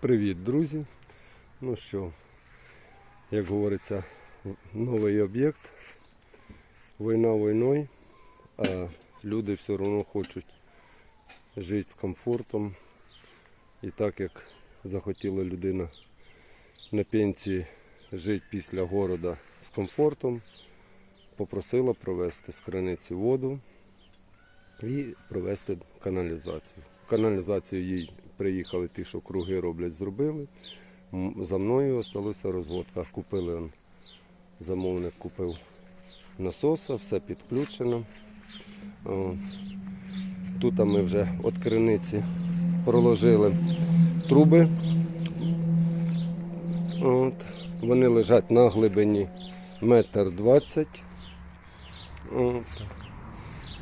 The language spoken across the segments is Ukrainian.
Привіт, друзі. Ну що, як говориться, новий об'єкт. Війна війною, а люди все одно хочуть жити з комфортом. І так як захотіла людина на пенсії жити після города з комфортом, попросила провести з криниці воду і провести каналізацію. Каналізацію їй приїхали ті, що круги роблять, зробили. За мною залишилася розводка. Купили он, замовник купив насоса, все підключено. Тут ми вже від криниці проложили труби. От. Вони лежать на глибині метр двадцять.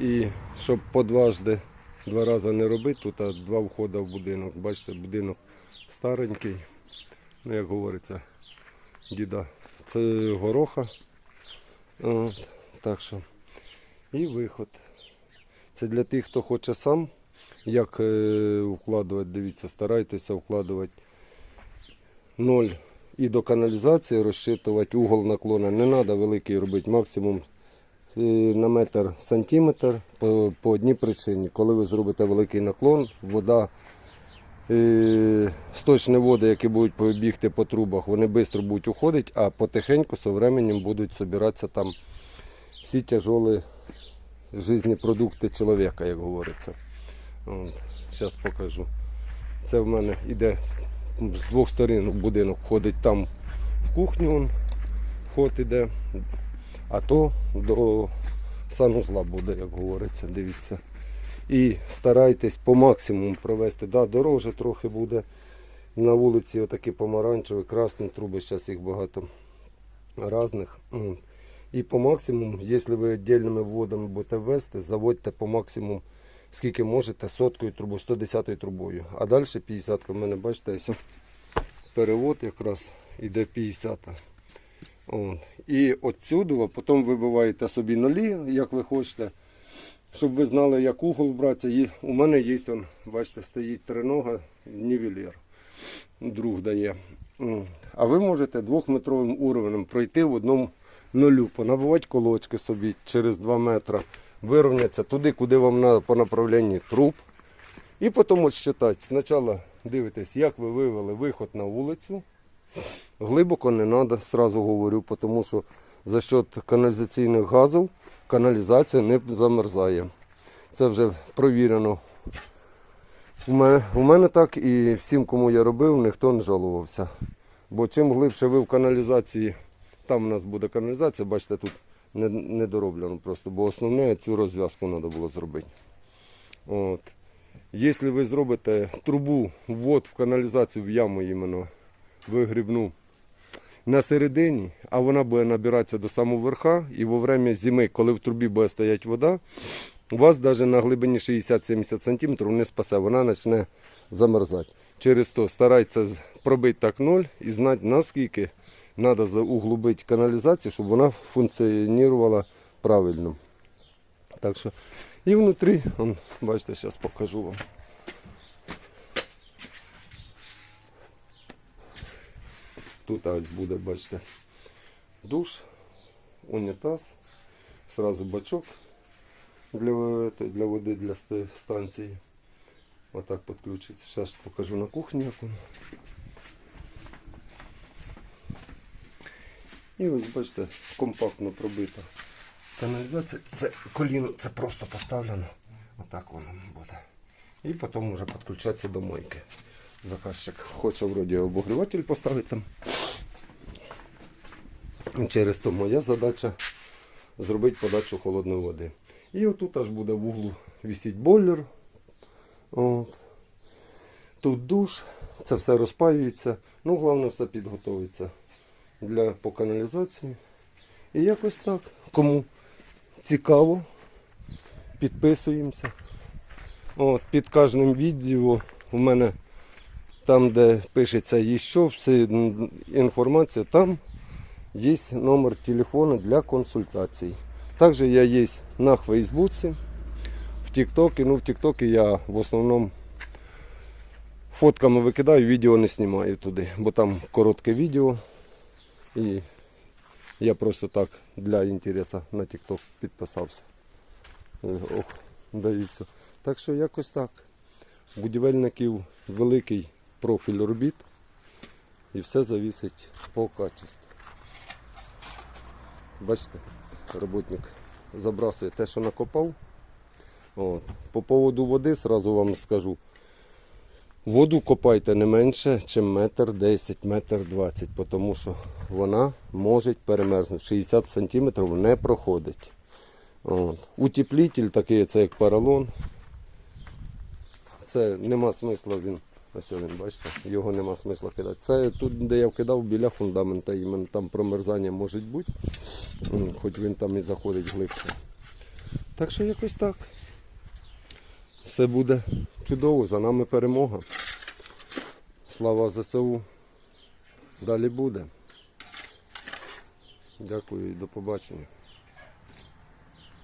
І щоб подважди два рази не робити, тут два входи в будинок. Бачите, будинок старенький. Ну, як говориться, діда. Це гороха. От, так що. І виход. Це для тих, хто хоче сам. Як е, вкладувати, дивіться, старайтеся вкладувати ноль і до каналізації розчитувати угол наклона. Не треба великий робити, максимум на метр сантиметр по, по одній причині. Коли ви зробите великий наклон, вода, е, сточні води, які будуть бігти по трубах, вони швидко будуть уходити, а потихеньку з временем будуть збиратися там всі тяжелі жизненні продукти чоловіка, як говориться. Зараз покажу. Це в мене йде з двох сторін будинок входить там в кухню, вход іде, а то до санузла буде, як говориться, дивіться. І старайтесь по максимуму провести. Да, дороже трохи буде. На вулиці отакі помаранчеві, красні труби, зараз їх багато різних. І по максимуму, якщо ви віддільними вводами будете ввести, заводьте по максимуму, скільки можете, соткою трубу, 110 трубою. А далі 50 в мене, бачите, перевод якраз іде 50. От. І отсюди потім вибиваєте собі нулі, як ви хочете, щоб ви знали, як угол брати. І у мене є, он, бачите, стоїть тринога, нівелір. Друг дає. А ви можете двохметровим уровнем пройти в одному нулю, понабивати колочки собі через 2 метри, вирівнятися туди, куди вам треба по направленню труб. І потім от считати. Спочатку дивитесь, як ви вивели виход на вулицю. Глибоко не треба, сразу говорю, тому що за счет каналізаційних газів каналізація не замерзає. Це вже провірено. У мене, у мене так і всім, кому я робив, ніхто не жалувався. Бо чим глибше ви в каналізації, там у нас буде каналізація, бачите, тут не, не дороблено просто, бо основне цю розв'язку треба було зробити. От. Якщо ви зробите трубу, ввод в каналізацію в яму іменно, вигрібну на середині, а вона буде набиратися до самого верха, і во время зими, коли в трубі буде стояти вода, у вас навіть на глибині 60-70 см не спасе, вона почне замерзати. Через то старайтеся пробити так ноль і знати, наскільки треба углубити каналізацію, щоб вона функціонувала правильно. Так що і внутрі, бачите, зараз покажу вам. Тут ось буде, бачите, душ, унітаз, сразу бачок для, для води для ст- станції. Отак підключиться. Зараз покажу на кухні. Як воно. І ось бачите, компактно пробита каналізація. Це коліно, це просто поставлено. Отак воно буде. І потім може підключатися до мойки. Заказчик хоче вроді обогріватель поставити там. Через то моя задача зробити подачу холодної води. І отут аж буде в углу висіть бойлер. От. Тут душ, це все розпаюється. Ну, головне, все підготовиться для по каналізації. І якось так. Кому цікаво, підписуємося. От, під кожним відео у мене там, де пишеться і що, вся інформація, там є номер телефону для консультацій. Також я є на Фейсбуці, в Тіктокі. Ну, в Тіктокі я в основному фотками викидаю, відео не знімаю туди, бо там коротке відео. І я просто так для інтересу на TikTok підписався. Ох, да і все. Так що якось так. Будівельників великий профіль робіт і все завісить по качеству. Бачите, роботник забрасує те, що накопав. От. По поводу води сразу вам скажу. Воду копайте не менше, ніж метр 10, метр 20, тому що вона може перемерзнути. 60 см не проходить. От. Утеплитель такий, це як поролон. Це нема смисла він. Ось він, бачите, його нема смисла кидати. Це тут, де я вкидав біля фундамента, іменно там промерзання може бути, хоч він там і заходить глибше. Так що якось так. Все буде чудово, за нами перемога. Слава ЗСУ. Далі буде. Дякую і до побачення.